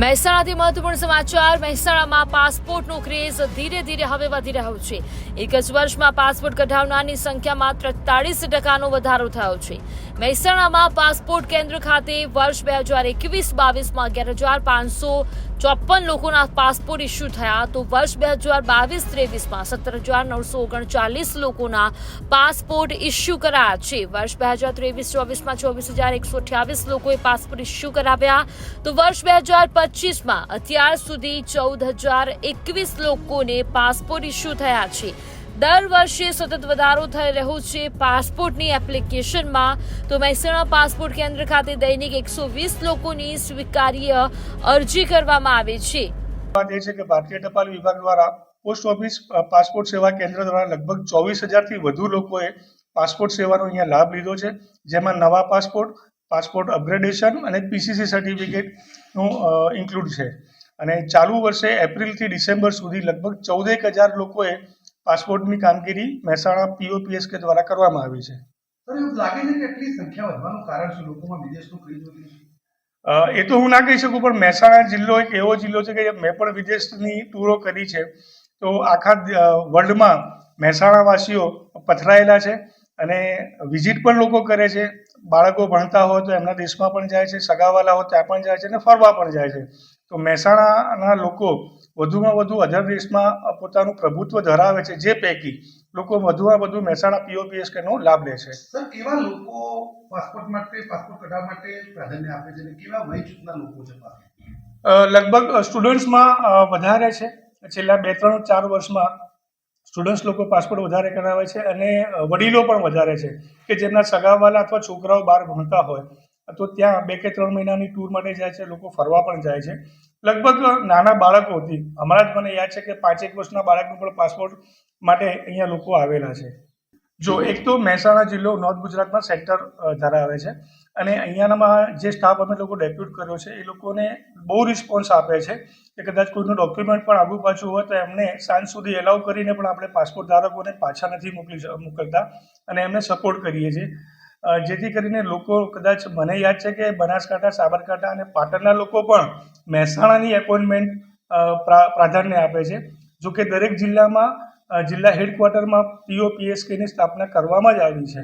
મહેસાણાથી મહત્વપૂર્ણ સમાચાર. મહેસાણામાં પાસપોર્ટનો ક્રેઝ ધીરે ધીરે હવે વધી રહ્યો છે. એક જ વર્ષમાં પાસપોર્ટ કઢાવનારની સંખ્યામાં ત્રેતાળીસ ટકાનો વધારો થયો છે. મહેસાણામાં પાસપોર્ટ કેન્દ્ર ખાતે વર્ષ બે હજાર એકવીસ બાવીસમાં અગિયાર હજાર પાંચસો ચોપન લોકોના પાસપોર્ટ ઇસ્યુ થયા તો વર્ષ બે હજાર બાવીસ ત્રેવીસમાં સત્તર હજાર નવસો ઓગણચાલીસ લોકોના પાસપોર્ટ ઇસ્યુ કરાયા છે. વર્ષ બે હજાર ત્રેવીસ, ચોવીસમાં ચોવીસ હજાર એકસો અઠ્યાવીસ લોકોએ પાસપોર્ટ ઇસ્યુ કરાવ્યા. તો વર્ષ બે હજાર પચીસમાં અત્યાર સુધી ચૌદ હજાર એકવીસ લોકોને પાસપોર્ટ ઇસ્યુ થયા છે. દર વર્ષે સતત વધારો થઈ રહ્યો છે. પાસપોર્ટની એપ્લિકેશનમાં તો મહેસાણા પાસપોર્ટ કેન્દ્ર ખાતે દૈનિક એકસો વીસ લોકોની સ્વીકાર્ય અરજી કરવામાં આવે છે. વાત એ છે કે ભારતીય ટપાલ વિભાગ દ્વારા પોસ્ટ ઓફિસ પાસપોર્ટ સેવા કેન્દ્ર દ્વારા લગભગ ચોવીસ હજારથી વધુ લોકોએ પાસપોર્ટ સેવાનો અહીંયા લાભ લીધો છે. જેમાં નવા પાસપોર્ટ પાસપોર્ટ અપગ્રેડેશન અને પીસીસી સર્ટિફિકેટનું ઇન્ક્લુડ છે. અને ચાલુ વર્ષે એપ્રિલથી ડિસેમ્બર સુધી લગભગ ચૌદેક હજાર લોકોએ પાસપોર્ટની કામગીરી મહેસાણા પીઓપીએસકે દ્વારા કરવામાં આવી છે. સર એવું લાગે છે કે એટલી સંખ્યા વધવાનું કારણ શું? લોકોમાં વિદેશનું ક્રેઝ વધ્યું છે. અ, એ તો હું ના કહી શકું પણ મહેસાણા જિલ્લો એક એવો જિલ્લો છે કે મેં પણ વિદેશની ટૂરો કરી છે. તો આખા વર્લ્ડમાં મહેસાણાવાસીઓ પથરાયેલા છે અને વિઝિટ પણ લોકો કરે છે. બાળકો ભણતા હોય તો એમના દેશમાં પણ જાય છે સગાવાલા હોય ત્યાં પણ જાય છે અને ફરવા પણ જાય છે. તો મહેસાણાના લોકો વધુમાં વધુ અધર દેશમાં પોતાનું પ્રભુત્વ ધરાવે છે જે પૈકી લોકો વધુમાં વધુ મહેસાણા પીઓપીએસ કેનો લાભ લે છે. સર કેવા લોકો પાસપોર્ટ માટે પાસપોર્ટ કઢાવવા માટે પ્રાધાન્ય આપે છે અને કેવા વય જૂથના લોકો છે લગભગ સ્ટુડન્ટ્સમાં વધારે છે. છેલ્લા બે ત્રણ ચાર વર્ષમાં સ્ટુડન્ટ્સ લોકો પાસપોર્ટ વધારે કરાવે છે અને વડીલો પણ વધારે છે કે જેમના સગાવાલા અથવા છોકરાઓ બહાર ભણતા હોય. તો ત્યાં બે કે ત્રણ મહિનાની ટૂર માટે જાય છે, લોકો ફરવા પણ જાય છે. લગભગ નાના બાળકોથી હમણાં જ મને યાદ છે કે પાંચેક વર્ષના બાળકનો પણ પાસપોર્ટ માટે અહીંયા લોકો આવેલા છે. જો એક તો મહેસાણા જિલ્લો નોર્થ ગુજરાતમાં સેક્ટર ધરાવે છે અને અહીંયાનામાં જે સ્ટાફ અમે લોકો ડેપ્યુટ કર્યો છે, એ લોકોને બહુ રિસ્પોન્સ આપે છે કે કદાચ કોઈનું ડોક્યુમેન્ટ પણ આગુ પાછું હોય તો એમને સાંજ સુધી એલાઉ કરીને પણ આપણે પાસપોર્ટ ધારકોને પાછા નથી મોકલી, મોકલતા અને એમને સપોર્ટ કરીએ છીએ. જેથી કરીને લોકો કદાચ મને યાદ છે કે બનાસકાંઠા, સાબરકાંઠા અને પાટણના લોકો પણ મહેસાણાની એપોઇન્ટમેન્ટ પ્રાધાન્ય આપે છે. જો કે દરેક જિલ્લામાં જિલ્લા હેડક્વાર્ટરમાં પીઓપીએસકેની સ્થાપના કરવામાં જ આવી છે.